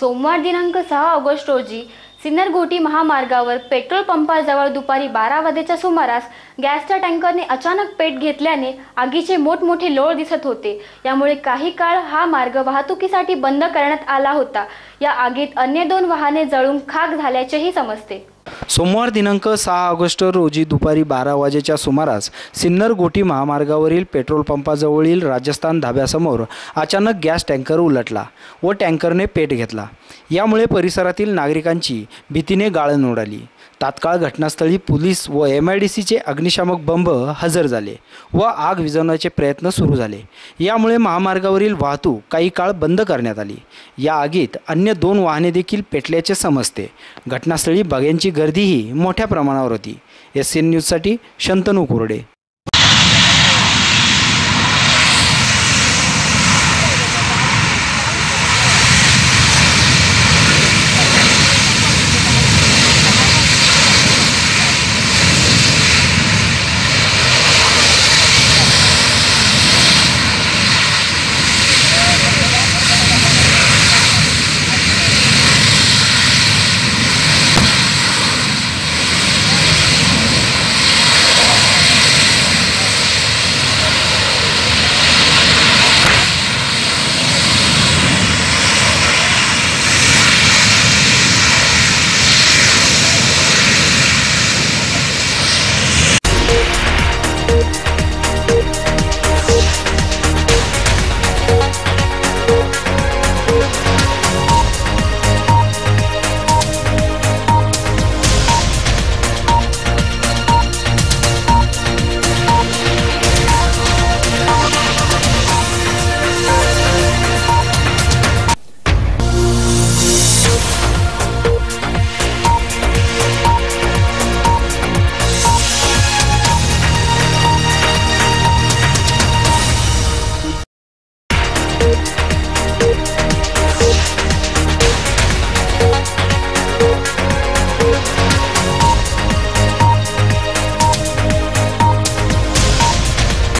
सोमवार दिनांक सहा ऑगस्ट रोजी सिन्नरगोटी महामार्गावर पेट्रोल पंपाजवळ दुपारी बारा वाजेच्या सुमारास गॅसच्या टँकरने अचानक पेट घेतल्याने आगीचे मोठमोठे लोळ दिसत होते. यामुळे काही काळ हा मार्ग वाहतुकीसाठी बंद करण्यात आला होता. या आगीत अन्य दोन वाहने जळून खाक झाल्याचेही समजते. सोमवार दिनांक सहा ऑगस्ट रोजी दुपारी बारा वाजेच्या सुमारास सिन्नर गोटी महामार्गावरील पेट्रोल पंपाजवळील राजस्थान धाब्यासमोर अचानक गॅस टँकर उलटला व टँकरने पेट घेतला. यामुळे परिसरातील नागरिकांची भीतीने गाळण उडाली. तात्काळ घटनास्थळी पोलीस व एम आय डी सीचे अग्निशामक बंब हजर झाले व आग विझवण्याचे प्रयत्न सुरू झाले. यामुळे महामार्गावरील वाहतूक काही काळ बंद करण्यात आली. या आगीत अन्य दोन वाहने देखील पेटल्याचे समजते. घटनास्थळी बघ्यांची गर्दीही मोठ्या प्रमाणावर होती. एस एन न्यूजसाठी शंतनू कोरडे.